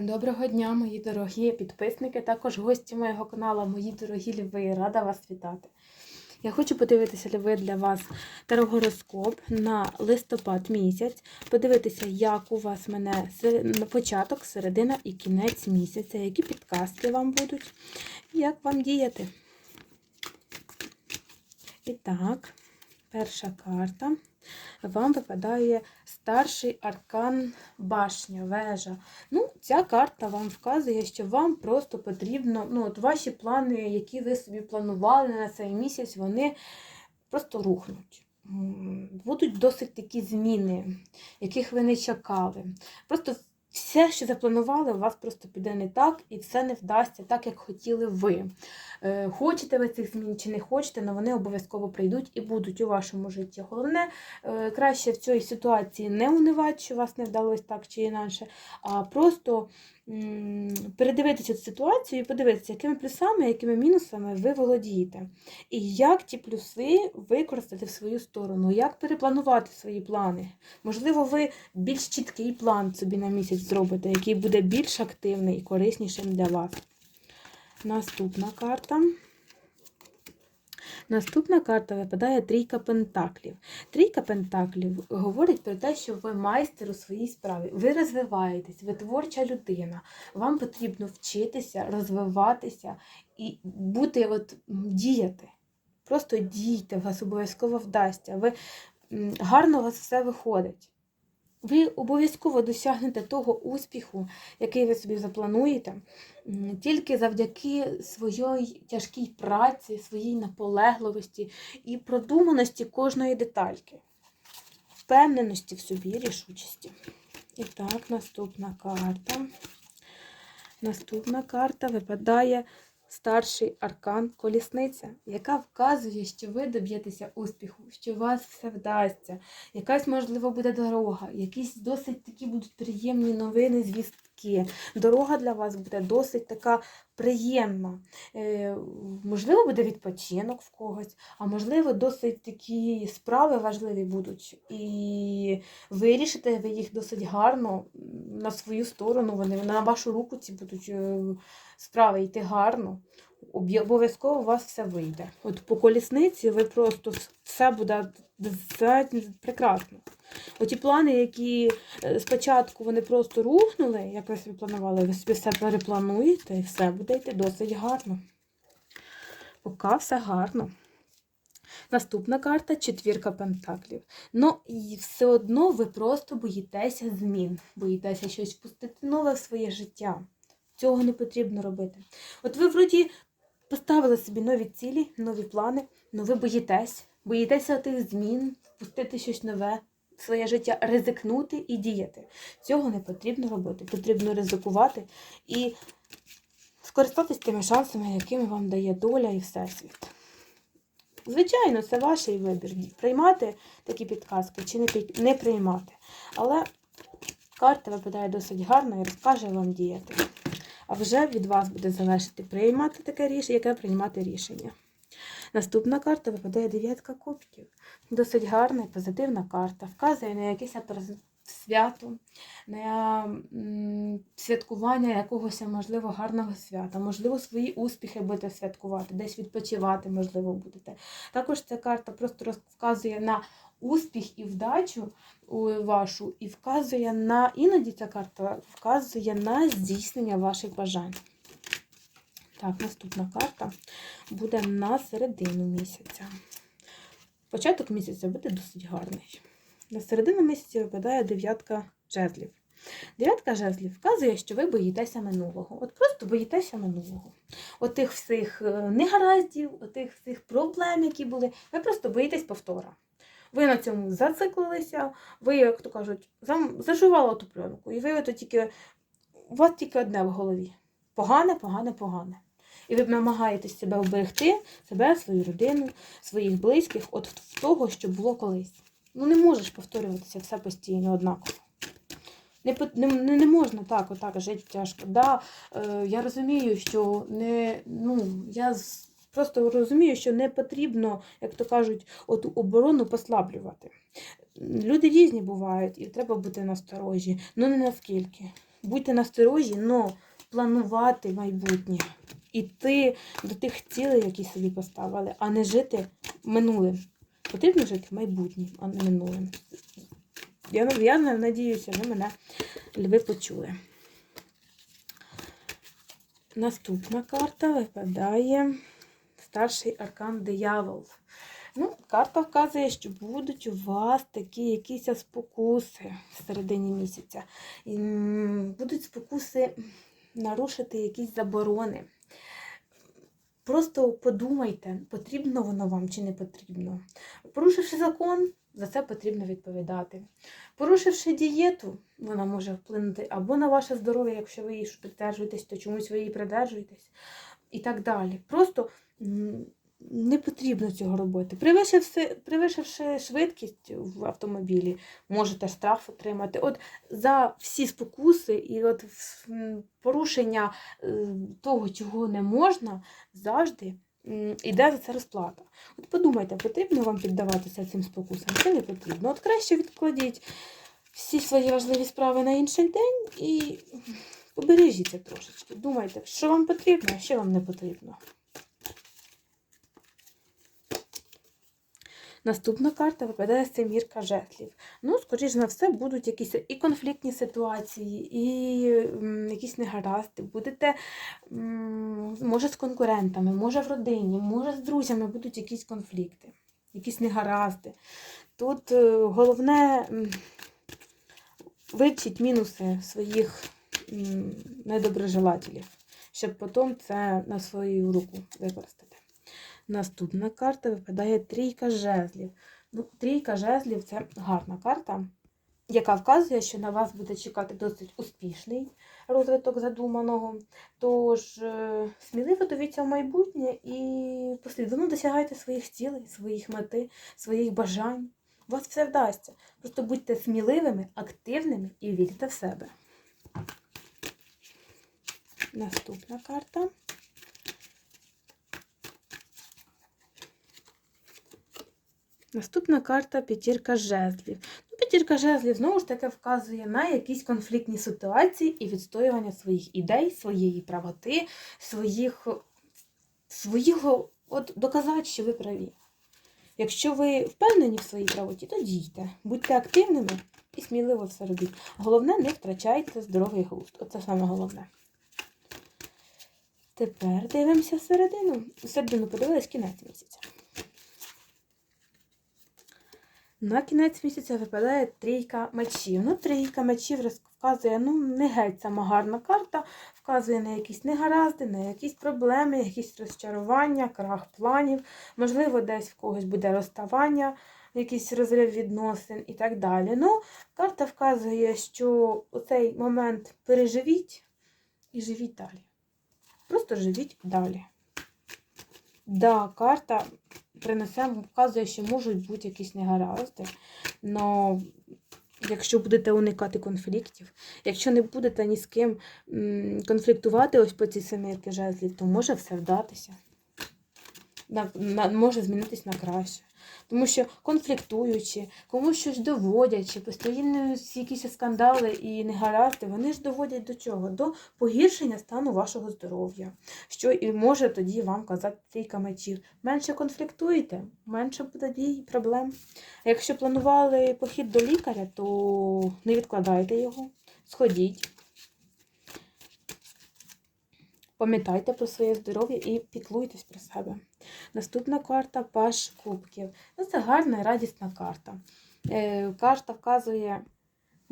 Доброго дня, мої дорогі підписники, також гості моєго каналу, мої дорогі льви. Рада вас вітати. Я хочу подивитися льви для вас тарогороскоп на листопад місяць, подивитися, як у вас мене початок, середина і кінець місяця, які підказки вам будуть, як вам діяти. І так, перша карта. Вам випадає старший аркан башня, вежа. Ну, ця карта вам вказує, що вам просто потрібно, ну, от ваші плани, які ви собі планували на цей місяць, вони просто рухнуть. Будуть досить такі зміни, яких ви не чекали. Просто все, що запланували, у вас просто піде не так, і все не вдасться так, як хотіли ви. Е, Хочете ви цих змін чи не хочете, але вони обов'язково прийдуть і будуть у вашому житті. Головне, е, краще в цій ситуації не унивати, що вас не вдалося так чи інакше, а просто передивитися цю ситуацію і подивитися, якими плюсами, якими мінусами ви володієте. І як ті плюси використати в свою сторону, як перепланувати свої плани. Можливо, ви більш чіткий план собі на місяць зробите, який буде більш активний і кориснішим для вас. Наступна карта. Наступна карта випадає трійка пентаклів. Трійка пентаклів говорить про те, що ви майстер у своїй справі. Ви розвиваєтесь, ви творча людина. Вам потрібно вчитися, розвиватися і бути, от, діяти. Просто дійте, вас обов'язково вдасться. Ви гарно у вас все виходить. Ви обов'язково досягнете того успіху, який ви собі заплануєте, тільки завдяки своїй тяжкій праці, своїй наполегливості і продуманості кожної детальки, впевненості в собі, рішучості. І так, наступна карта. Наступна карта випадає старший аркан колісниця, яка вказує, що ви доб'єтеся успіху, що у вас все вдасться. Якась, можливо, буде дорога, якісь досить такі будуть приємні новини, звістки. Дорога для вас буде досить така приємна. Е, можливо, буде відпочинок в когось, а можливо, досить такі справи важливі будуть. І вирішите ви їх досить гарно на свою сторону. Вони на вашу руку ці будуть е, справи йти гарно. Обов'язково у вас все вийде. От по колісниці ви просто все буде прекрасно. Оті плани, які е, спочатку вони просто рухнули, як ви собі планували, ви собі все переплануєте і все буде йти досить гарно. Поки все гарно. Наступна карта четвірка пентаклів. Ну, і все одно ви просто боїтеся змін, боїтеся щось впустити нове в своє життя. Цього не потрібно робити. От ви вроді поставили собі нові цілі, нові плани, але ви боїтесь, боїтеся тих змін, впустити щось нове своє життя, ризикнути і діяти. Цього не потрібно робити. Потрібно ризикувати і скористатись тими шансами, якими вам дає доля і всесвіт. Звичайно, це ваш вибір. Приймати такі підказки чи не приймати. Але карта випадає досить гарно і розкаже вам діяти. А вже від вас буде залежати приймати таке рішення, яке приймати рішення. Наступна карта випадає дев'ятка кубків. Досить гарна і позитивна карта. Вказує на якесь свято, на святкування якогось, можливо, гарного свята. Можливо, свої успіхи будете святкувати, десь відпочивати, можливо, будете. Також ця карта просто розказує на успіх і вдачу вашу, і вказує на іноді ця карта вказує на здійснення ваших бажань. Так, наступна карта буде на середину місяця. Початок місяця буде досить гарний. На середину місяця випадає дев'ятка жезлів. Дев'ятка жезлів вказує, що ви боїтеся минулого. От просто боїтеся минулого. Отих всіх е, негараздів, отих всіх проблем, які були. Ви просто боїтесь повтора. Ви на цьому зациклилися, ви, як то кажуть, заживали ту пленку. І ви тільки, у вас тільки одне в голові. Погане, погане, погане. І ви намагаєтесь себе вберегти, себе, свою родину, своїх близьких, от в того, що було колись. Ну не можеш повторюватися все постійно однаково. Не, не, не, можна так, отак жити тяжко. Да, е, я розумію, що не, ну, я просто розумію, що не потрібно, як то кажуть, оту оборону послаблювати. Люди різні бувають, і треба бути насторожі. Ну не наскільки. будьте насторожі, але планувати майбутнє. Іти до тих цілей, які собі поставили, а не жити минулим. Потрібно жити майбутнім, а не минулим. Я, я надіюся, ви мене льви почули. Наступна карта випадає старший аркан диявол. Ну, карта вказує, що будуть у вас такі якісь спокуси в середині місяця. І, Будуть спокуси нарушити якісь заборони. Просто подумайте, потрібно воно вам чи не потрібно. Порушивши закон, за це потрібно відповідати. Порушивши дієту, вона може вплинути або на ваше здоров'я, якщо ви її придержуєтесь, то чомусь ви її придержуєтесь, і так далі. Просто не потрібно цього робити. Превишивши, превишивши швидкість в автомобілі, можете штраф отримати. От за всі спокуси і от порушення е, того, чого не можна, завжди м, іде за це розплата. От подумайте, потрібно вам піддаватися цим спокусам, чи не потрібно. От краще відкладіть всі свої важливі справи на інший день і побережіться трошечки. Думайте, що вам потрібно, а що вам не потрібно. Наступна карта випадає семірка жезлів. Ну, скоріш на все, будуть якісь і конфліктні ситуації, і якісь негаразди. Будете, може, з конкурентами, може в родині, може з друзями будуть якісь конфлікти, якісь негаразди. Тут е, головне вивчіть мінуси своїх недоброжелателів, щоб потім це на свою руку використати. Наступна карта випадає трійка жезлів. Ну, трійка жезлів це гарна карта, яка вказує, що на вас буде чекати досить успішний розвиток задуманого. Тож е, сміливо дивіться в майбутнє і послідовно досягайте своїх цілей, своїх мети, своїх бажань. У вас все вдасться. Просто будьте сміливими, активними і вірте в себе. Наступна карта. Наступна карта п'ятірка жезлів. Ну, п'ятірка жезлів знову ж таки вказує на якісь конфліктні ситуації і відстоювання своїх ідей, своєї правоти, своїх, свого, от доказати, що ви праві. Якщо ви впевнені в своїй правоті, то дійте. Будьте активними і сміливо все робіть. Головне, не втрачайте здоровий глузд. Оце саме головне. Тепер дивимося всередину. Всередину подивилась кінець місяця. На кінець місяця випадає трійка мечів. Ну, трійка мечів вказує, ну, не геть сама гарна карта, вказує на якісь негаразди, на якісь проблеми, якісь розчарування, крах планів. Можливо, десь в когось буде розставання, якийсь розрив відносин і так далі. Ну, карта вказує, що у цей момент переживіть і живіть далі. Просто живіть далі. Да, карта принесе, вказує, що можуть бути якісь негаразди. Но якщо будете уникати конфліктів, якщо не будете ні з ким конфліктувати ось по цій семірки жезлів, то може все вдатися. На, на, може змінитись на краще. Тому що конфліктуючи, комусь щось доводячи, постійно якісь скандали і негаразди, вони ж доводять до чого? До погіршення стану вашого здоров'я, що і може тоді вам казати трійка мечів. Менше конфліктуєте, менше буде дій і проблем. Якщо планували похід до лікаря, то не відкладайте його, сходіть. Пам'ятайте про своє здоров'я і піклуйтесь про себе. Наступна карта Паш Кубків. Це гарна і радісна карта. Е, карта вказує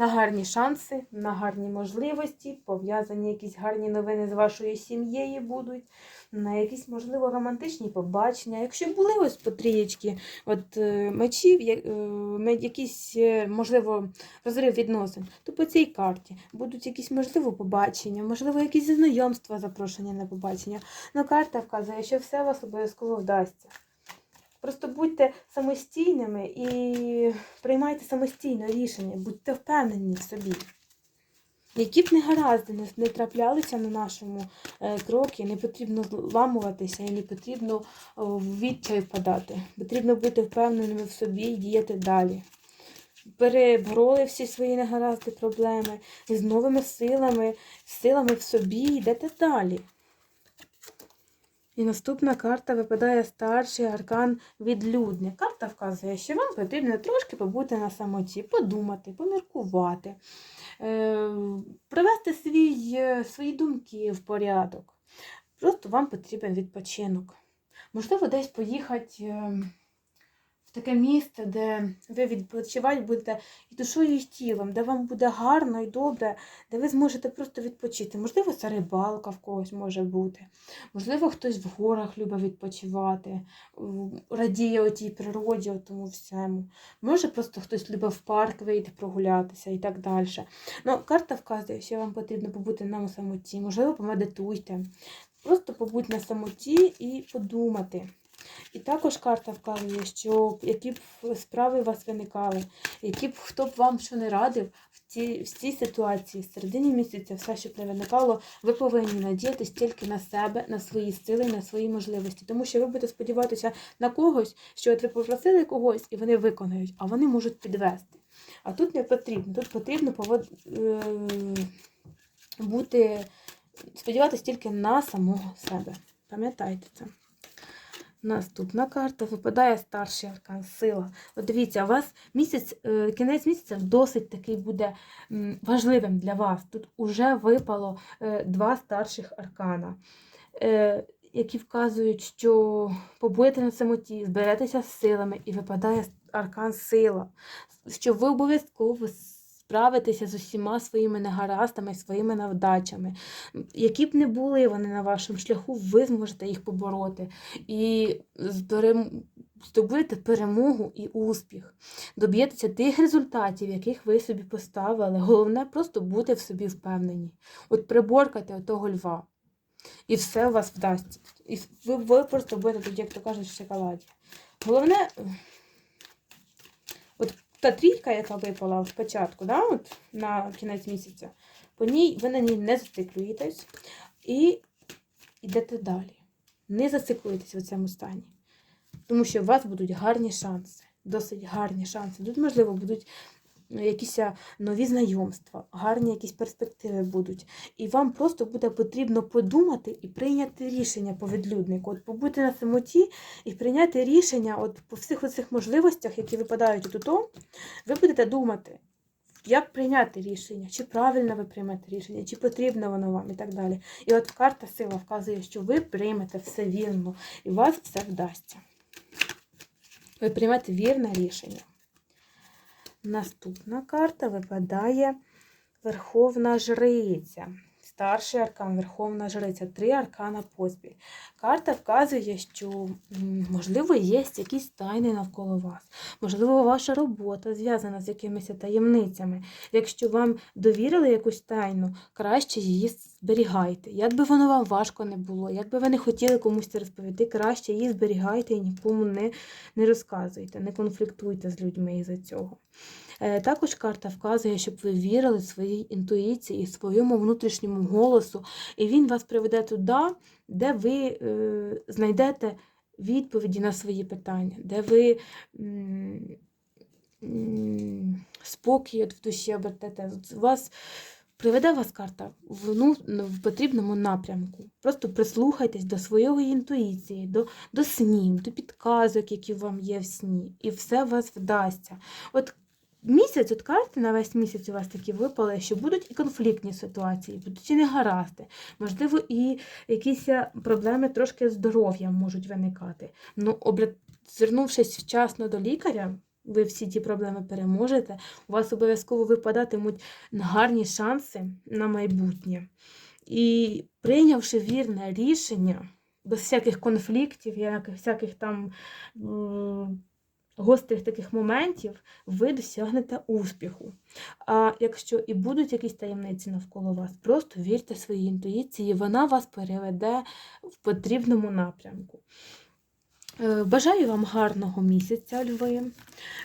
на гарні шанси, на гарні можливості, пов'язані якісь гарні новини з вашою сім'єю будуть, на якісь, можливо, романтичні побачення. Якщо були ось по трієчки от, е, мечів, е, якийсь, е, можливо, розрив відносин, то по цій карті будуть якісь, можливо, побачення, можливо, якісь знайомства, запрошення на побачення. Ну, карта вказує, що все у вас обов'язково вдасться. Просто будьте самостійними і приймайте самостійно рішення, будьте впевнені в собі. Які б негаразди не, траплялися на нашому е, крокі, не потрібно зламуватися і не потрібно в відчай впадати. Потрібно бути впевненими в собі і діяти далі. перебороли всі свої негаразди проблеми, і з новими силами, силами в собі йдете далі. І наступна карта випадає старший аркан відлюдник. Карта вказує, що вам потрібно трошки побути на самоті, подумати, поміркувати, е, привести свій, е, свої думки в порядок. Просто вам потрібен відпочинок. Можливо, десь поїхати е, в таке місце, де ви відпочивати будете і душою, і тілом, де вам буде гарно і добре, де ви зможете просто відпочити. Можливо, це рибалка в когось може бути. Можливо, хтось в горах любить відпочивати, радіє отій природі, тому всьому. Може, просто хтось любить в парк вийти прогулятися і так далі. Ну, карта вказує, що вам потрібно побути на самоті, можливо, помедитуйте. Просто побудь на самоті і подумати. І також карта вказує, що які б справи у вас виникали, які б хто б вам що не радив в цій, в цій ситуації, в середині місяця, все, що б не виникало, ви повинні надіятись тільки на себе, на свої сили, на свої можливості. Тому що ви будете сподіватися на когось, що от ви попросили когось, і вони виконають, а вони можуть підвести. А тут не потрібно. Тут потрібно повод... е, бути, сподіватися тільки на самого себе. Пам'ятайте це. Наступна карта випадає старший аркан сила. От дивіться, у вас місяць, е, кінець місяця досить такий буде важливим для вас. Тут уже випало е, два старших аркана, е, які вказують, що побудете на самоті, зберетеся з силами, і випадає аркан сила, що ви обов'язково справитеся з усіма своїми негараздами, своїми невдачами. Які б не були вони на вашому шляху, ви зможете їх побороти і здобудете перемогу і успіх. Доб'єтеся тих результатів, яких ви собі поставили. Головне просто бути в собі впевнені. От приборкати отого льва. І все у вас вдасться. І ви, ви просто будете як то кажуть, в шоколаді. Головне, та трійка, яка випала спочатку, да, от, на кінець місяця, по ній ви на ній не зациклюєтесь і йдете далі. Не зациклюєтесь в цьому стані. Тому що у вас будуть гарні шанси, досить гарні шанси. Тут, можливо, будуть якісь нові знайомства, гарні якісь перспективи будуть. І вам просто буде потрібно подумати і прийняти рішення по відлюднику. От побути на самоті і прийняти рішення от по всіх оцих можливостях, які випадають тут, ви будете думати, як прийняти рішення, чи правильно ви приймете рішення, чи потрібно воно вам і так далі. І от карта сила вказує, що ви приймете все вірно, і у вас все вдасться. Ви приймете вірне рішення. Наступна карта випадає Верховна Жриця. Старший аркан, Верховна Жриця, три аркана поспіль. Карта вказує, що, можливо, є якісь тайни навколо вас. Можливо, ваша робота зв'язана з якимись таємницями. Якщо вам довірили якусь тайну, краще її зберігайте. Як би воно вам важко не було, як би ви не хотіли комусь це розповісти, краще її зберігайте і нікому не, не розказуйте, не конфліктуйте з людьми із-за цього. Е, Також карта вказує, щоб ви вірили своїй інтуїції, своєму внутрішньому голосу, і він вас приведе туди, де ви е, знайдете відповіді на свої питання, де ви спокій в душі обретете. От вас приведе вас карта в, ну, в потрібному напрямку. Просто прислухайтесь до своєї інтуїції, до, до снів, до підказок, які вам є в сні, і все вас вдасться. От Місяць, от карти на весь місяць у вас такі випали, що будуть і конфліктні ситуації, будуть і негаразди, можливо, і якісь е, проблеми трошки з здоров'ям можуть виникати. Ну, обра- звернувшись вчасно до лікаря, ви всі ті проблеми переможете, у вас обов'язково випадатимуть гарні шанси на майбутнє. І прийнявши вірне рішення, без всяких конфліктів, яких, всяких там гострих таких моментів, ви досягнете успіху. А якщо і будуть якісь таємниці навколо вас, просто вірте своїй інтуїції, вона вас переведе в потрібному напрямку. Е, Бажаю вам гарного місяця, льви.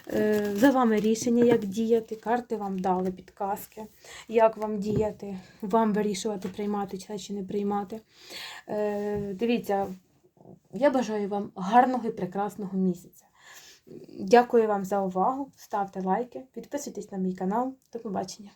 Е, За вами рішення, як діяти. Карти вам дали підказки, як вам діяти, вам вирішувати, приймати чи не приймати. Е, Дивіться, я бажаю вам гарного і прекрасного місяця. Дякую вам за увагу. Ставте лайки, підписуйтесь на мій канал. До побачення.